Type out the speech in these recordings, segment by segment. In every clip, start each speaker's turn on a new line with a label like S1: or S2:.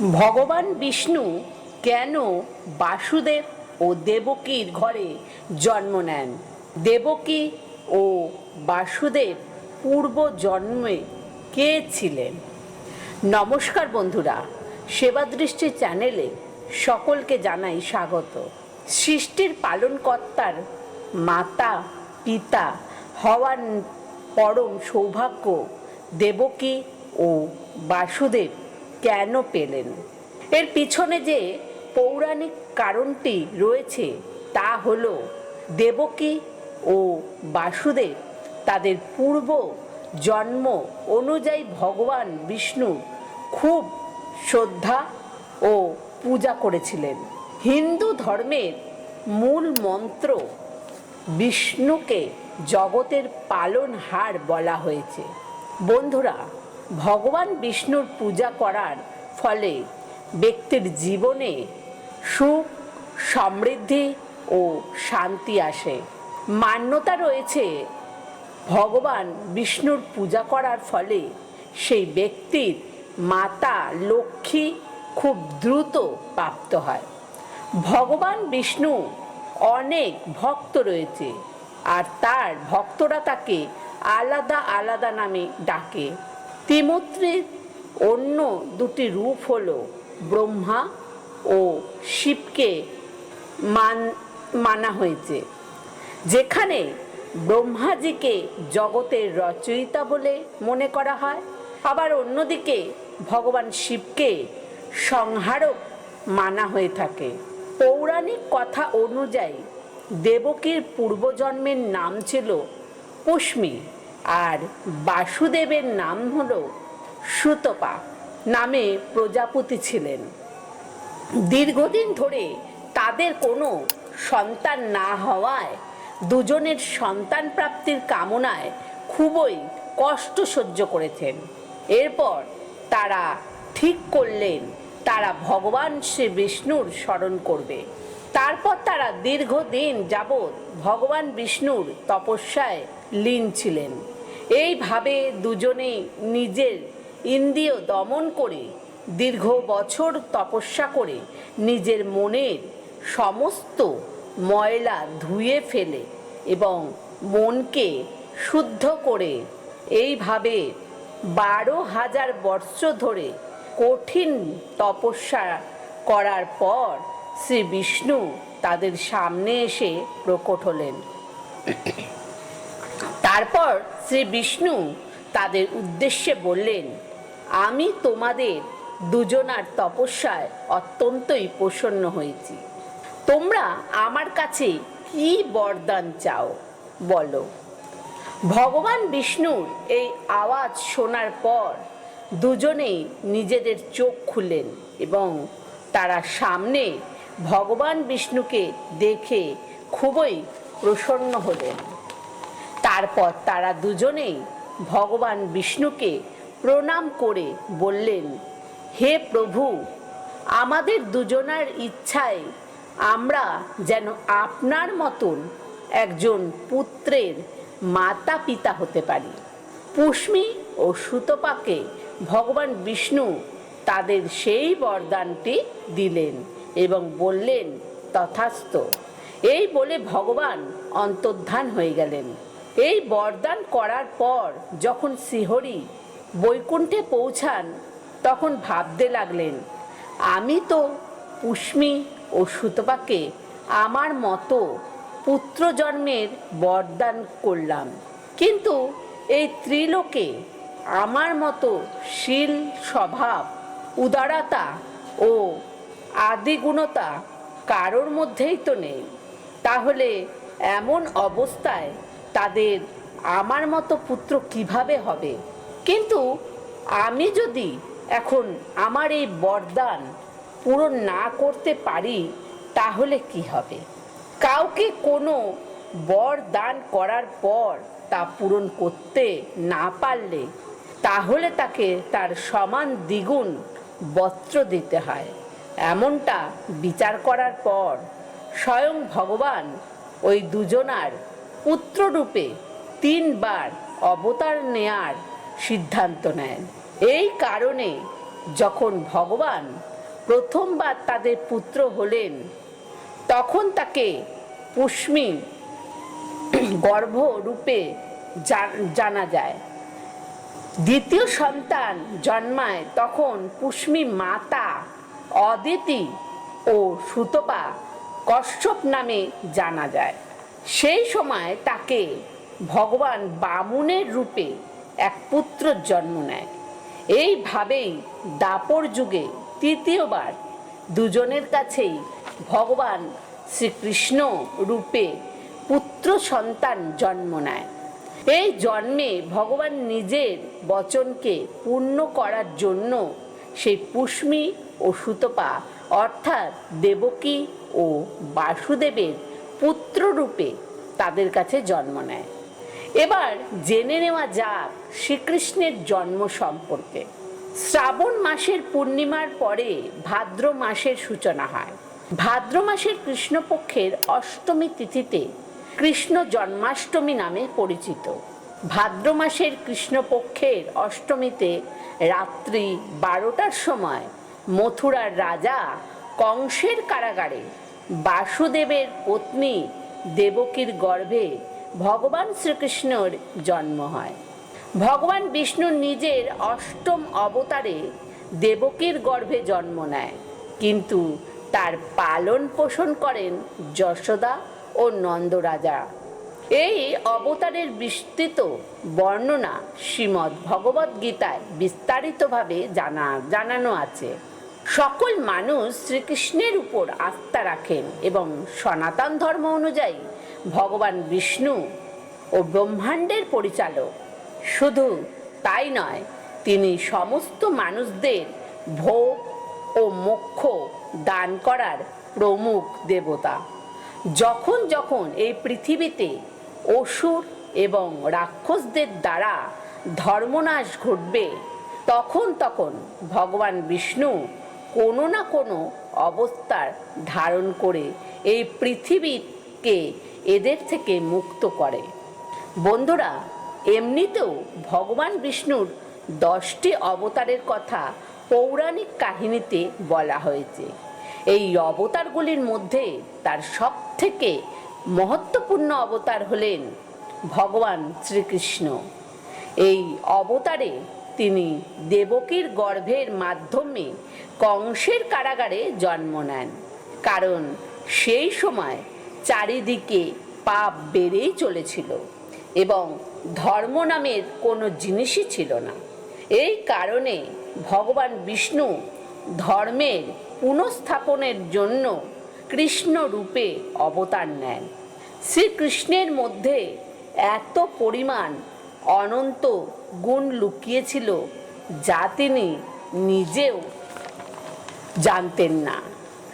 S1: ভগবান বিষ্ণু কেন বাসুদেব ও দেবকীর ঘরে জন্ম নেন? দেবকী ও বাসুদেব পূর্ব জন্মে কে ছিলেন? নমস্কার বন্ধুরা সেবাদৃষ্টি চ্যানেলে সকলকে জানাই স্বাগত। সৃষ্টির পালনকর্তার মাতা, পিতা হওয়ার পরম সৌভাগ্য দেবকী ও বাসুদেব কেন পেলেন? এর পিছনে যে পৌরাণিক কারণটি রয়েছে, তা হল দেবকী ও বাসুদেব তাদের পূর্ব জন্ম অনুযায়ী ভগবান বিষ্ণু খুব শ্রদ্ধা ও পূজা করেছিলেন। হিন্দু ধর্মের মূল মন্ত্র বিষ্ণুকে জগতের পালনহার বলা হয়েছে। বন্ধুরা ভগবান বিষ্ণুর পূজা করার ফলে ব্যক্তির জীবনে সুখ, সমৃদ্ধি ও শান্তি আসে। মান্যতা রয়েছে ভগবান বিষ্ণুর পূজা করার ফলে সেই ব্যক্তির মাতা লক্ষ্মী খুব দ্রুত প্রাপ্ত হয়। ভগবান বিষ্ণু অনেক ভক্ত রয়েছে আর তার ভক্তরা তাকে আলাদা আলাদা নামে ডাকে। তিমুত্রির অন্য দুটি রূপ হল ব্রহ্মা ও শিবকে মান, মানা হয়েছে। যেখানে ব্রহ্মাজিকে জগতের রচয়িতা বলে মনে করা হয়, আবার অন্যদিকে ভগবান শিবকে সংহারক মানা হয়ে থাকে। পৌরাণিক কথা অনুযায়ী দেবকীর পূর্বজন্মের নাম ছিল পুষ্মি। আর বাসুদেবের নাম হল সুতপা নামে প্রজাপতি ছিলেন। দীর্ঘদিন ধরে তাদের কোনো সন্তান না হওয়ায় দুজনের সন্তান প্রাপ্তির কামনায় খুবই কষ্ট সহ্য করেছেন। এরপর তারা ঠিক করলেন, তারা ভগবান শ্রী বিষ্ণুর স্মরণ করবে। তারপর তারা দীর্ঘদিন যাবৎ ভগবান বিষ্ণুর তপস্যায় লীন ছিলেন। এইভাবে দুজনেই নিজের ইন্দ্রিয় দমন করে, দীর্ঘ বছর তপস্যা করে নিজের মনের সমস্ত ময়লা ধুয়ে ফেলে এবং মনকে শুদ্ধ করে এইভাবে বারো হাজার বৎস ধরে কঠিন তপস্যা করার পর শ্রী বিষ্ণু তাদের সামনে এসে প্রকট হলেন। তারপর শ্রী বিষ্ণু তাদের উদ্দেশ্যে বললেন, আমি তোমাদের দুজনার তপস্যায় অত্যন্তই প্রসন্ন হয়েছি। তোমরা আমার কাছে কি বরদান চাও বলো? ভগবান বিষ্ণুর এই আওয়াজ শোনার পর দুজনেই নিজেদের চোখ খুললেন এবং তারা সামনে ভগবান বিষ্ণুকে দেখে খুবই প্রসন্ন হলেন। তারপর তারা দুজনেই ভগবান বিষ্ণুকে প্রণাম করে বললেন, হে প্রভু, আমাদের দুজনার ইচ্ছায় আমরা যেন আপনার মতন একজন পুত্রের মাতা পিতা হতে পারি। পুষ্মি ও সুতপাকে ভগবান বিষ্ণু তাদের সেই বরদানটি দিলেন এবং বললেন, তথাস্থ। এই বলে ভগবান অন্তর্ধান হয়ে গেলেন। এই বরদান করার পর যখন শ্রীহরি বৈকুণ্ঠে পৌঁছান, তখন ভাবতে লাগলেন, আমি তো পুষ্মি ও সুতপাকে আমার মতো পুত্র জন্মের বরদান করলাম। কিন্তু এই ত্রিলোকে আমার মতো শীল স্বভাব, উদারতা ও আদিগুণতা কারোর মধ্যেই তো নেই। তাহলে এমন অবস্থায় তাদের আমার মতো পুত্র কীভাবে হবে? কিন্তু আমি যদি এখন আমার এই বরদান পূরণ না করতে পারি, তাহলে কি হবে? কাউকে কোনো বর দান করার পর তা পূরণ করতে না পারলে, তাহলে তাকে তার সমান দ্বিগুণ বস্ত্র দিতে হয়। এমনটা বিচার করার পর স্বয়ং ভগবান ওই দুজনার পুত্ররূপে তিনবার অবতার নেয়ার সিদ্ধান্ত নেন। এই কারণে যখন ভগবান প্রথমবার তাদের পুত্র হলেন, তখন তাকে পুষ্মি গর্ভ রূপে জানা যায়। দ্বিতীয় সন্তান জন্মায় তখন পুষ্মি মাতা অদিতি ও সুতপা কশ্যপ নামে জানা যায়। সেই সময় তাকে ভগবান বামুনের রূপে এক পুত্র জন্ম নেয়। এইভাবেই দাপর যুগে তৃতীয়বার দুজনের কাছেই ভগবান শ্রীকৃষ্ণ রূপে পুত্র সন্তান জন্ম নেয়। এই জন্মে ভগবান নিজের বচনকে পূর্ণ করার জন্য সেই পুষ্মি ও সুতপা অর্থাৎ দেবকী ও বাসুদেবের পুত্র রূপে তাদের কাছে জন্ম নেয়। এবার জেনে নেওয়া যাক শ্রীকৃষ্ণের জন্ম সম্পর্কে। শ্রাবণ মাসের পূর্ণিমার পরে ভাদ্র মাসের সূচনা হয়। ভাদ্র মাসের কৃষ্ণপক্ষের অষ্টমী তিথিতে কৃষ্ণ জন্মাষ্টমী নামে পরিচিত। ভাদ্র মাসের কৃষ্ণপক্ষের অষ্টমীতে রাত্রি বারোটার সময় মথুরার রাজা কংসের কারাগারে বাসুদেবের পত্নী দেবকীর গর্ভে ভগবান শ্রীকৃষ্ণর জন্ম হয়। ভগবান বিষ্ণু নিজের অষ্টম অবতারে দেবকীর গর্ভে জন্ম নেয়, কিন্তু তার পালন পোষণ করেন যশোদা ও নন্দরাজা। এই অবতারের বিস্তৃত বর্ণনা শ্রীমদ্ ভগবদ্গীতায় বিস্তারিতভাবে জানা জানানো আছে। সকল মানুষ শ্রীকৃষ্ণের উপর আস্থা রাখেন এবং সনাতন ধর্ম অনুযায়ী ভগবান বিষ্ণু ও ব্রহ্মাণ্ডের পরিচালক। শুধু তাই নয়, তিনি সমস্ত মানুষদের ভোগ ও মোক্ষ দান করার প্রমুখ দেবতা। যখন যখন এই পৃথিবীতে অসুর এবং রাক্ষসদের দ্বারা ধর্মনাশ ঘটবে, তখন তখন ভগবান বিষ্ণু কোনো না কোনো অবস্থার ধারণ করে এই পৃথিবীকে এদের থেকে মুক্ত করে। বন্ধুরা, এমনিতেও ভগবান বিষ্ণুর দশটি অবতারের কথা পৌরাণিক কাহিনীতে বলা হয়েছে। এই অবতারগুলির মধ্যে তার সব থেকে মহত্বপূর্ণ অবতার হলেন ভগবান শ্রীকৃষ্ণ। এই অবতারে তিনি দেবকীর গর্ভের মাধ্যমে কংসের কারাগারে জন্ম নেন। কারণ সেই সময় চারিদিকে পাপ বেড়েই চলেছিল এবং ধর্ম নামের কোনো জিনিসই ছিল না। এই কারণে ভগবান বিষ্ণু ধর্মের পুনঃস্থাপনের জন্য কৃষ্ণ রূপে অবতার নেন। শ্রীকৃষ্ণের মধ্যে এত পরিমাণ অনন্ত গুণ লুকিয়েছিল যা তিনি নিজেও জানতেন না।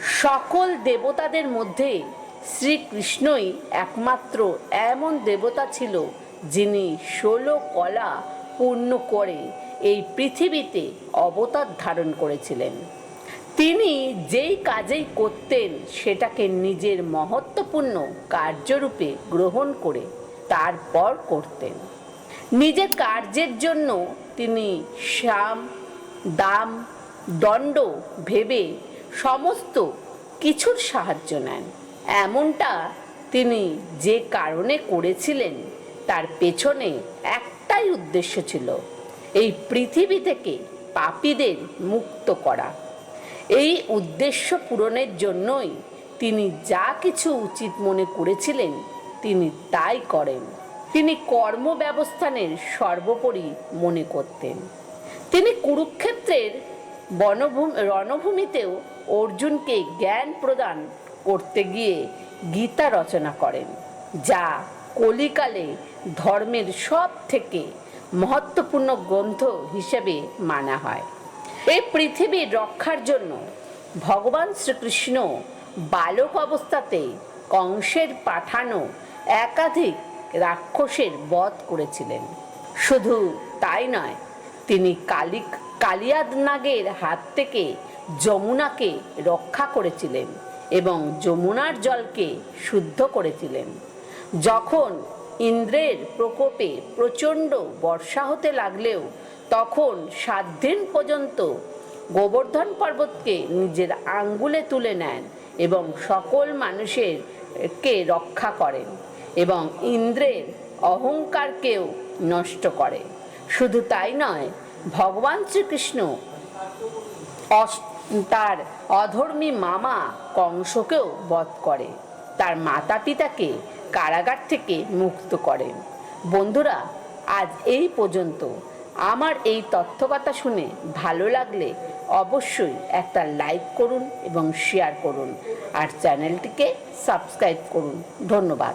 S1: সকল দেবতাদের মধ্যে শ্রীকৃষ্ণই একমাত্র এমন দেবতা ছিল যিনি ষোলো কলা পূর্ণ করে এই পৃথিবীতে অবতার ধারণ করেছিলেন। তিনি যেই কাজেই করতেন সেটাকে নিজের মহত্বপূর্ণ কার্যরূপে গ্রহণ করে তারপর করতেন। নিজের কার্যের জন্য তিনি শ্যাম, দাম, দণ্ড ভেবে সমস্ত কিছুর সাহায্য নেন। এমনটা তিনি যে কারণে করেছিলেন, তার পেছনে একটাই উদ্দেশ্য ছিল, এই পৃথিবী থেকে পাপীদের মুক্ত করা। এই উদ্দেশ্য পূরণের জন্যই তিনি যা কিছু উচিত মনে করেছিলেন, তিনি তাই করেন। তিনি কর্ম ব্যবস্থানের সর্বোপরি মনে করতেন। তিনি কুরুক্ষেত্রের বনভূমি, রণভূমিতেও অর্জুনকে জ্ঞান প্রদান করতে গিয়ে গীতা রচনা করেন, যা কলিকালে ধর্মের সব থেকে মহত্বপূর্ণ গ্রন্থ হিসেবে মানা হয়। এই পৃথিবীর রক্ষার জন্য ভগবান শ্রীকৃষ্ণ বালক অবস্থাতে কংসের পাঠানো একাধিক রাক্ষসের বধ করেছিলেন। শুধু তাই নয়, তিনি কালী কালিয়াদ নাগের হাত থেকে যমুনাকে রক্ষা করেছিলেন এবং যমুনার জলকে শুদ্ধ করেছিলেন। যখন ইন্দ্রের প্রকোপে প্রচণ্ড বর্ষা হতে লাগলেও, তখন সাত দিন পর্যন্ত গোবর্ধন পর্বতকে নিজের আঙ্গুলে তুলে নেন এবং সকল মানুষের কে রক্ষা করেন। এবং ইন্দ্রের অহংকারকেও নষ্ট করে। শুধু তাই নয়, ভগবান শ্রীকৃষ্ণ তার অধর্মী মামা কংসকেও বধ করে। তার মাতা পিতাকে কারাগার থেকে মুক্ত করেন বন্ধুরা, আজ এই পর্যন্ত। আমার এই তথ্যকথা শুনে ভালো লাগলে অবশ্যই একটা লাইক করুন এবং শেয়ার করুন। আর চ্যানেলটিকে সাবস্ক্রাইব করুন। ধন্যবাদ।